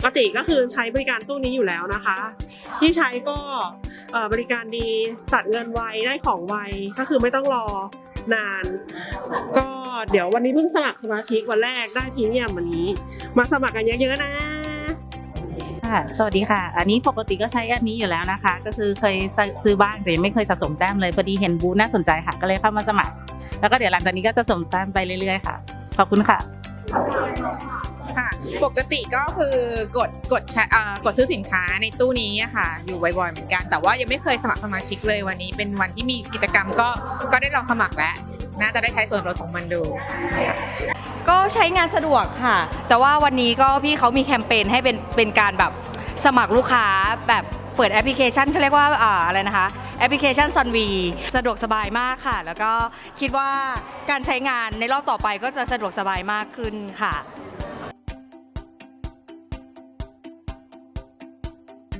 ปกติก็คือใช้บริการตู้นี้อยู่แล้วนะคะ ที่ใช้ก็บริการดีตัดเงินไวได้ของไวก็คือไม่ต้องรอนาน ก็เดี๋ยววันนี้เพิ่งสมัครสมาชิกวันแรกได้พรีเมียมวันนี้ มาสมัครกันเยอะๆนะค่ะสวัสดีค่ะ อันนี้ปกติก็ใช้อันนี้อยู่แล้วนะคะ ก็คือเคยซื้อบ้างแต่ยังไม่เคยสะสมแต้มเลยพอดีเห็นบูธน่าสนใจค่ะก็เลยเข้ามาสมัคร แล้วก็เดี๋ยวหลังจากนี้ก็จะสะสมแต้มไปเรื่อยๆค่ะ ขอบคุณค่ะ ปกติก็คือกดกดใช้เอ่อกดซื้อสินค้าในตู้นี้อะค่ะ อยู่บ่อยๆเหมือนกัน แต่ว่ายังไม่เคยสมัครสมาชิกเลยวันนี้เป็นวันที่มีกิจกรรมก็ก็ได้ลองสมัครแล้วน่าจะได้ใช้ส่วนลดของมันดู ก็ใช้งานสะดวกค่ะ แต่ว่าวันนี้ก็พี่เขามีแคมเปญให้เป็นเป็นการแบบสมัครลูกค้าแบบเปิดแอปพลิเคชันเขาเรียกว่าอ่าอะไรนะคะ แอปพลิเคชันซอนวีสะดวกสบายมากค่ะ แล้วก็คิดว่าการใช้งานในรอบต่อไปก็จะสะดวกสบายมากขึ้นค่ะ